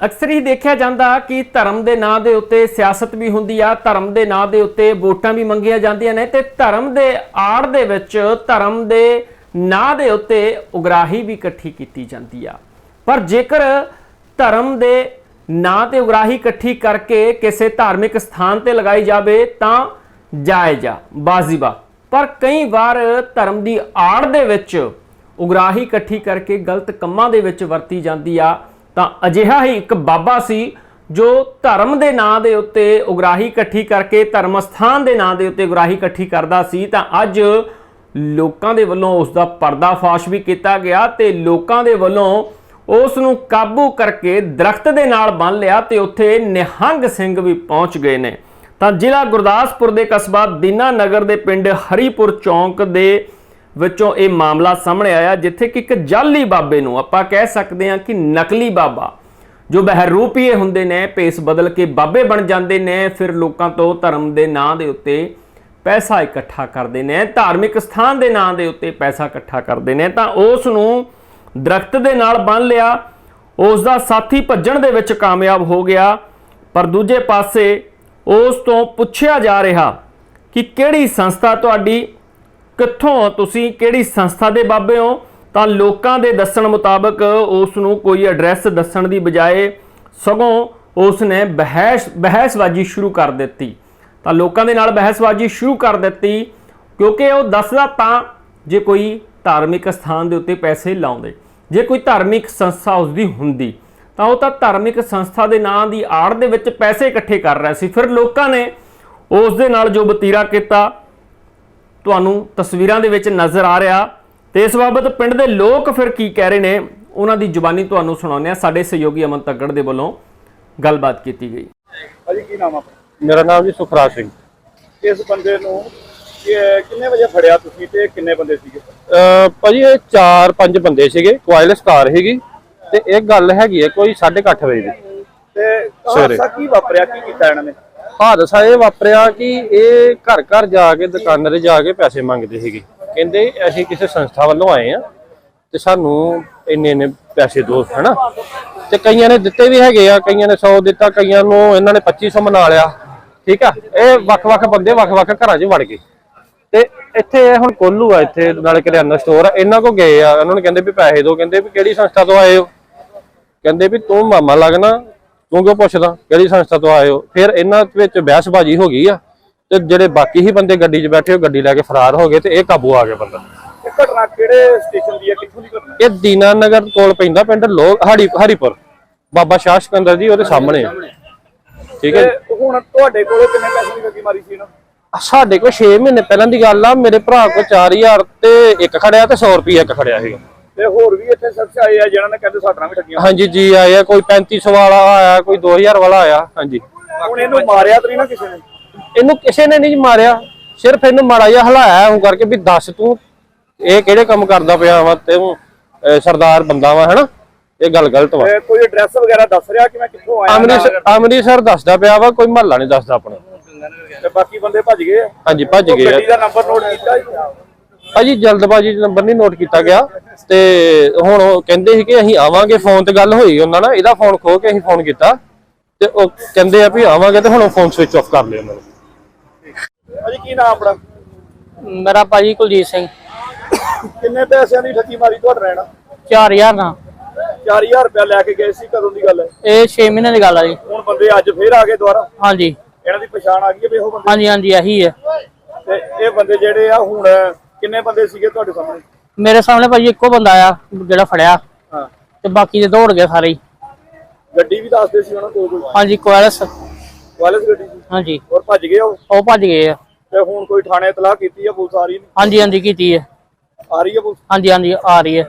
ਅਕਸਰ ਹੀ ਦੇਖਿਆ ਜਾਂਦਾ ਕਿ ਧਰਮ ਦੇ ਨਾਂ ਦੇ ਉੱਤੇ ਸਿਆਸਤ ਵੀ ਹੁੰਦੀ ਆ, ਧਰਮ ਦੇ ਨਾਂ ਦੇ ਉੱਤੇ ਵੋਟਾਂ ਵੀ ਮੰਗੀਆਂ ਜਾਂਦੀਆਂ ਨੇ ਤੇ ਧਰਮ ਦੇ ਆੜ ਦੇ ਵਿੱਚ ਧਰਮ ਦੇ ਨਾਂ ਦੇ ਉੱਤੇ ਉਗਰਾਹੀ ਵੀ ਇਕੱਠੀ ਕੀਤੀ ਜਾਂਦੀ ਆ। ਪਰ ਜੇਕਰ ਧਰਮ ਦੇ ਨਾਂ ਤੇ ਉਗਰਾਹੀ ਇਕੱਠੀ ਕਰਕੇ ਕਿਸੇ ਧਾਰਮਿਕ ਸਥਾਨ ਤੇ ਲਗਾਈ ਜਾਵੇ ਤਾਂ ਜਾਇਜ਼ ਆ ਬਾਜ਼ੀਬਾ। ਪਰ ਕਈ ਵਾਰ ਧਰਮ ਦੀ ਆੜ ਦੇ ਵਿੱਚ ਉਗਰਾਹੀ ਇਕੱਠੀ ਕਰਕੇ ਗਲਤ ਕੰਮਾਂ ਦੇ ਵਿੱਚ ਵਰਤੀ ਜਾਂਦੀ ਆ। ਤਾਂ ਅਜਿਹਾ ਹੀ ਇੱਕ ਬਾਬਾ ਸੀ ਜੋ ਧਰਮ ਦੇ ਨਾਂ ਦੇ ਉੱਤੇ ਉਗਰਾਹੀ ਇਕੱਠੀ ਕਰਕੇ ਧਰਮ ਸਥਾਨ ਦੇ ਨਾਂ ਦੇ ਉੱਤੇ ਉਗਰਾਹੀ ਇਕੱਠੀ ਕਰਦਾ ਸੀ, ਤਾਂ ਅੱਜ ਲੋਕਾਂ ਦੇ ਵੱਲੋਂ ਉਸ ਦਾ ਪਰਦਾਫਾਸ਼ ਵੀ ਕੀਤਾ ਗਿਆ ਤੇ ਲੋਕਾਂ ਦੇ ਵੱਲੋਂ ਉਸ ਨੂੰ ਕਾਬੂ ਕਰਕੇ ਦਰਖਤ ਦੇ ਨਾਲ ਬੰਨ ਲਿਆ ਤੇ ਉੱਥੇ ਨਿਹੰਗ ਸਿੰਘ ਵੀ ਪਹੁੰਚ ਗਏ ਨੇ। ਤਾਂ ਜ਼ਿਲ੍ਹਾ ਗੁਰਦਾਸਪੁਰ ਦੇ ਕਸਬਾ ਦੀਨਾ ਨਗਰ ਦੇ ਪਿੰਡ ਹਰੀਪੁਰ ਚੌਂਕ ਦੇ ਵਿੱਚੋਂ ਇਹ ਮਾਮਲਾ ਸਾਹਮਣੇ ਆਇਆ, ਜਿੱਥੇ ਕਿ ਇੱਕ ਜਾਲੀ ਬਾਬੇ ਨੂੰ ਆਪਾਂ ਕਹਿ ਸਕਦੇ ਹਾਂ ਕਿ ਨਕਲੀ ਬਾਬਾ, ਜੋ ਬਹਿਰੂਪੀਏ ਹੁੰਦੇ ਨੇ, ਭੇਸ ਬਦਲ ਕੇ ਬਾਬੇ ਬਣ ਜਾਂਦੇ ਨੇ, ਫਿਰ ਲੋਕਾਂ ਤੋਂ ਧਰਮ ਦੇ ਨਾਂ ਦੇ ਉੱਤੇ ਪੈਸਾ ਇਕੱਠਾ ਕਰਦੇ ਨੇ, ਧਾਰਮਿਕ ਸਥਾਨ ਦੇ ਨਾਂ ਦੇ ਉੱਤੇ ਪੈਸਾ ਇਕੱਠਾ ਕਰਦੇ ਨੇ, ਤਾਂ ਉਸ ਨੂੰ ਦਰਖਤ ਦੇ ਨਾਲ ਬੰਨ ਲਿਆ, ਉਸ ਦਾ ਸਾਥੀ ਭੱਜਣ ਦੇ ਵਿੱਚ ਕਾਮਯਾਬ ਹੋ ਗਿਆ, ਪਰ ਦੂਜੇ ਪਾਸੇ ਉਸ ਤੋਂ ਪੁੱਛਿਆ ਜਾ ਰਿਹਾ ਕਿ ਕਿਹੜੀ ਸੰਸਥਾ ਤੁਹਾਡੀ ਕਿੱਥੋਂ ਤੁਸੀਂ ਕਿਹੜੀ ਸੰਸਥਾ ਦੇ ਬਾਬੇ ਹੋ? ਤਾਂ ਲੋਕਾਂ ਦੇ ਦੱਸਣ ਮੁਤਾਬਕ ਉਸ ਨੂੰ ਕੋਈ ਐਡਰੈਸ ਦੱਸਣ ਦੀ ਬਜਾਏ ਸਗੋਂ ਉਸ ਨੇ ਬਹਿਸ, ਬਹਿਸਬਾਜ਼ੀ ਸ਼ੁਰੂ ਕਰ ਦਿੱਤੀ। ਤਾਂ ਲੋਕਾਂ ਦੇ ਨਾਲ ਬਹਿਸਬਾਜ਼ੀ ਸ਼ੁਰੂ ਕਰ ਦਿੱਤੀ, ਕਿਉਂਕਿ ਉਹ ਦੱਸਦਾ ਤਾਂ ਜੇ ਕੋਈ ਧਾਰਮਿਕ ਸਥਾਨ ਦੇ ਉੱਤੇ ਪੈਸੇ ਲਾਉਂਦੇ। ਜੇ ਕੋਈ ਧਾਰਮਿਕ ਸੰਸਥਾ ਉਸ ਦੀ ਹੁੰਦੀ, ਤਾਂ ਉਹ ਤਾਂ ਧਾਰਮਿਕ ਸੰਸਥਾ ਦੇ ਨਾਂ ਦੀ ਆੜ ਦੇ ਵਿੱਚ ਪੈਸੇ ਇਕੱਠੇ ਕਰ ਰਿਹਾ ਸੀ। ਫਿਰ ਲੋਕਾਂ ਨੇ ਉਸ ਦੇ ਨਾਲ ਜੋ ਬਤੀਰਾ ਕੀਤਾ ਤੁਹਾਨੂੰ ਤਸਵੀਰਾਂ ਦੇ ਵਿੱਚ ਨਜ਼ਰ ਆ ਰਿਹਾ ਤੇ ਇਸ ਬਾਬਤ ਪਿੰਡ ਦੇ ਲੋਕ ਫਿਰ ਕੀ ਕਹਿ ਰਹੇ ਨੇ ਉਹਨਾਂ ਦੀ ਜ਼ੁਬਾਨੀ ਤੁਹਾਨੂੰ ਸੁਣਾਉਂਦੇ ਆ ਸਾਡੇ ਸਹਿਯੋਗੀ ਅਮਨ ਤੱਗੜ ਦੇ ਵੱਲੋਂ ਗੱਲਬਾਤ ਕੀਤੀ ਗਈ। ਭਾਜੀ ਕੀ ਨਾਮ ਆਪਣਾ? ਮੇਰਾ ਨਾਮ ਜੀ ਸੁਖਰਾਜ ਸਿੰਘ। ਇਸ ਬੰਦੇ ਨੂੰ ਕਿੰਨੇ ਵਜੇ ਫੜਿਆ ਤੁਸੀਂ ਤੇ ਕਿੰਨੇ ਬੰਦੇ ਸੀਗੇ? ਭਾਜੀ ਇਹ ਚਾਰ ਪੰਜ ਬੰਦੇ ਸੀਗੇ ਕੁਆਇਲਸ ਕਾਰ ਹੈਗੀ ਤੇ ਇਹ ਗੱਲ ਹੈਗੀ ਹੈ ਕੋਈ 8:30 ਵਜੇ ਦੀ। ਤੇ। ਹਾਦਸਾ ਕੀ ਵਾਪਰਿਆ? ਕੀ ਕੀਤਾ ਇਹਨਾਂ ਨੇ? ਹਾਦਸਾ ਇਹ ਵਾਪਰਿਆ ਕਿ ਇਹ ਘਰ ਘਰ ਜਾ ਕੇ, ਦੁਕਾਨਾਂ ਤੇ ਜਾ ਕੇ ਪੈਸੇ ਮੰਗਦੇ ਸੀਗੇ। ਕਹਿੰਦੇ ਅਸੀਂ ਕਿਸੇ ਸੰਸਥਾ ਵੱਲੋਂ ਆਏ ਆ ਤੇ ਸਾਨੂੰ ਇੰਨੇ ਇੰਨੇ ਪੈਸੇ ਦਿਓ ਹਨਾ? ਤੇ ਕਈਆਂ ਨੇ ਦਿੱਤੇ ਵੀ ਹੈਗੇ ਆ, ਕਈਆਂ ਨੇ 100 ਦਿੱਤਾ, ਕਈਆਂ ਨੂੰ ਇਹਨਾਂ ਨੇ 2500 ਮਨਾ ਲਿਆ, ਠੀਕ ਆ? ਇਹ ਵੱਖ-ਵੱਖ ਬੰਦੇ ਵੱਖ-ਵੱਖ ਘਰਾਂ 'ਚ ਵੜ ਗਏ। ਤੇ ਇੱਥੇ ਇਹ ਹੁਣ ਕੋਲੂ ਆ, ਇੱਥੇ ਨਾਲੇ ਕਰਿਆਨਾ ਸਟੋਰ ਆ, ਇਹਨਾਂ ਕੋ ਗਏ ਆ। ਉਹਨਾਂ ਨੂੰ ਕਹਿੰਦੇ ਵੀ ਪੈਸੇ ਦਿਓ ਕਹਿੰਦੇ ਵੀ ਕਿਹੜੀ ਸੰਸਥਾ ਤੋਂ ਆਏ ਹੋ? ਕਹਿੰਦੇ ਵੀ ਤੂੰ ਮਾਮਾ ਲੱਗਣਾ ਤੂੰ ਕਿਉਂ ਪੁੱਛਦਾ ਕਿਹੜੀ ਸੰਸਥਾ ਤੋਂ ਆਏ ਹੋ। ਫਿਰ ਇਹਨਾਂ ਵਿੱਚ ਬਹਿਸਬਾਜ਼ੀ ਹੋ ਗਈ ਆ ਤੇ ਜਿਹੜੇ ਬਾਕੀ ਹੀ ਬੰਦੇ ਗੱਡੀ 'ਚ ਬੈਠੇ ਉਹ ਗੱਡੀ ਲੈ ਕੇ ਫਰਾਰ ਹੋ ਗਏ ਤੇ ਇਹ ਕਾਬੂ ਆ ਗਿਆ ਬੰਦਾ। ਇਹ ਘਟਨਾ ਕਿਹੜੇ ਸਟੇਸ਼ਨ ਦੀ ਹੈ ਕਿੱਥੋਂ ਦੀ ਘਟਨਾ? ਇਹ ਦੀਨਾਨਗਰ ਕੋਲ ਪੈਂਦਾ ਪਿੰਡ ਲੋਕ ਹਰੀ ਹਰੀਪੁਰ ਬਾਬਾ ਸ਼ਾਹ ਸਿਕੰਦਰ ਜੀ ਉਹਦੇ ਸਾਹਮਣੇ ਆ। ਠੀਕ ਹੈ ਜੀ? ਤੇ ਹੁਣ ਤੁਹਾਡੇ ਕੋਲੇ ਕਿੰਨੇ ਪੈਸੇ ਦੀ ਗੱਡੀ ਮਾਰੀ ਸੀ ਨਾ? ਸਾਡੇ ਕੋਲ 6 ਮਹੀਨੇ ਪਹਿਲਾਂ ਦੀ ਗੱਲ ਆ ਮੇਰੇ ਭਰਾ ਕੋਲ 4000 ਤੇ ਇੱਕ ਖੜਿਆ ਤੇ 100 ਰੁਪਏ ਇੱਕ ਖੜਿਆ ਸੀਗਾ ਤੇ ਹੋਰ ਵੀ ਇੱਥੇ ਸ਼ਖਸ ਆਏ ਆ ਜਿਹਨਾਂ ਨੇ ਕਹਿੰਦੇ ਸਾਡਾ ਵੀ ਠੱਗੀਆਂ ਹਾਂਜੀ ਜੀ ਆਇਆ ਕੋਈ 3500 ਵਾਲਾ ਆਇਆ ਕੋਈ 2000 ਵਾਲਾ ਆਇਆ ਹਾਂਜੀ। ਹੁਣ ਇਹਨੂੰ ਮਾਰਿਆ ਤਾਂ ਨਹੀਂ ਨਾ ਕਿਸੇ ਨੇ? ਇਹਨੂੰ ਕਿਸੇ ਨੇ ਨਹੀਂ ਮਾਰਿਆ ਸਿਰਫ ਇਹਨੂੰ ਮਾੜਾ ਜਿਹਾ ਹਲਾਇਆ ਹੂੰ ਕਰਕੇ ਵੀ ਦੱਸ ਤੂੰ ਇਹ ਕਿਹੜੇ ਕੰਮ ਕਰਦਾ ਪਿਆ ਵਾ ਤੇ ਸਰਦਾਰ ਬੰਦਾ ਵਾ ਹੈਨਾ? ਇਹ ਗੱਲ ਗਲਤ ਵਾ। ਕੋਈ ਐਡਰੈਸ ਵਗੈਰਾ ਦੱਸ ਰਿਹਾ ਕਿ ਮੈਂ ਕਿੱਥੋਂ ਆਇਆ ਅੰਮ੍ਰਿਤਸਰ ਅੰਮ੍ਰਿਤਸਰ ਦੱਸਦਾ ਪਿਆ ਵਾ ਕੋਈ ਮਹੱਲਾ ਨਹੀਂ ਦੱਸਦਾ ਆਪਣਾ। ਤੇ ਬਾਕੀ ਬੰਦੇ ਭੱਜ ਗਏ ਹਾਂਜੀ ਭੱਜ ਗਏ ਗੱਡੀ ਦਾ ਨੰਬਰ ਨੋਟ ਕੀਤਾ? ਭਾਜੀ ਜਲਦਬਾਜ਼ੀ 'ਚ ਨੰਬਰ ਨਹੀਂ ਨੋਟ ਕੀਤਾ ਗਿਆ ਤੇ ਹੁਣ ਉਹ ਕਹਿੰਦੇ ਸੀ ਕਿ ਅਸੀਂ ਆਵਾਂਗੇ ਫੋਨ ਤੇ ਗੱਲ ਹੋਈ ਉਹਨਾਂ ਨਾਲ ਇਹਦਾ ਫੋਨ ਖੋ ਕੇ ਅਸੀਂ ਫੋਨ ਕੀਤਾ ਤੇ ਉਹ ਕਹਿੰਦੇ ਆ ਵੀ ਆਵਾਂਗੇ ਤੇ ਹੁਣ ਫੋਨ ਸਵਿਚ ਆਫ ਕਰ ਲਿਆ ਉਹਨਾਂ ਨੇ। ਭਾਜੀ ਕੀ ਨਾਮ ਆਪਣਾ? ਮੇਰਾ ਭਾਜੀ ਕੁਲਜੀਤ ਸਿੰਘ। ਕਿੰਨੇ ਪੈਸਿਆਂ ਦੀ ਠੱਗੀ ਮਾਰੀ ਤੁਹਾਡਾ ਰਹਿਣਾ 4000 ਦਾ। 4000 ਰੁਪਇਆ ਲੈ ਕੇ ਗਏ ਸੀ ਕਦੋਂ ਦੀ ਗੱਲ ਹੈ? ਇਹ 6 ਮਹੀਨੇ ਦੀ ਗੱਲ ਆ ਜੀ। ਹੁਣ ਬੰਦੇ ਅੱਜ ਫੇਰ ਆ ਗਏ ਦੁਬਾਰਾ? ਹਾਂਜੀ। ਇਹਨਾਂ ਦੀ ਪਛਾਣ ਆ ਗਈ ਹੈ ਵੀ ਉਹ ਬੰਦੇ ਹਾਂਜੀ ਹਾਂਜੀ ਇਹੀ ਹੈ। ਤੇ ਇਹ ਬੰਦੇ ਜਿਹੜੇ ਆ ਹੁਣ ਕਿੰਨੇ ਬੰਦੇ ਸੀਗੇ ਤੁਹਾਡੇ ਸਾਹਮਣੇ? ਮੇਰੇ ਸਾਹਮਣੇ ਭਾਜੀ ਇੱਕੋ ਬੰਦਾ ਆ ਜਿਹੜਾ ਫੜਿਆ। ਹਾਂ। ਤੇ ਬਾਕੀ ਦੇ ਦੌੜ ਗਏ ਸਾਰੇ ਹੀ। ਗੱਡੀ ਵੀ ਦੱਸਦੇ ਸੀ ਉਹਨਾਂ ਕੋਲ ਕੋਈ? ਹਾਂਜੀ ਕੋਇਲਸ। ਵਾਇਰਲੈਸ ਗੱਡੀ ਸੀ? ਹਾਂਜੀ। ਔਰ ਭੱਜ ਗਏ ਉਹ? ਉਹ ਭੱਜ ਗਏ ਆ। ਤੇ ਹੁਣ ਕੋਈ ਥਾਣੇ ਇਤਲਾਹ ਕੀਤੀ ਆ ਪੁਲਿਸ ਆ ਰਹੀ ਨਹੀਂ ਹਾਂਜੀ ਹਾਂਜੀ ਕੀਤੀ ਹੈ ਆ ਰਹੀ ਹੈ ਪੁਲਿਸ? ਹਾਂਜੀ ਹਾਂਜੀ ਆ ਰਹੀ ਹੈ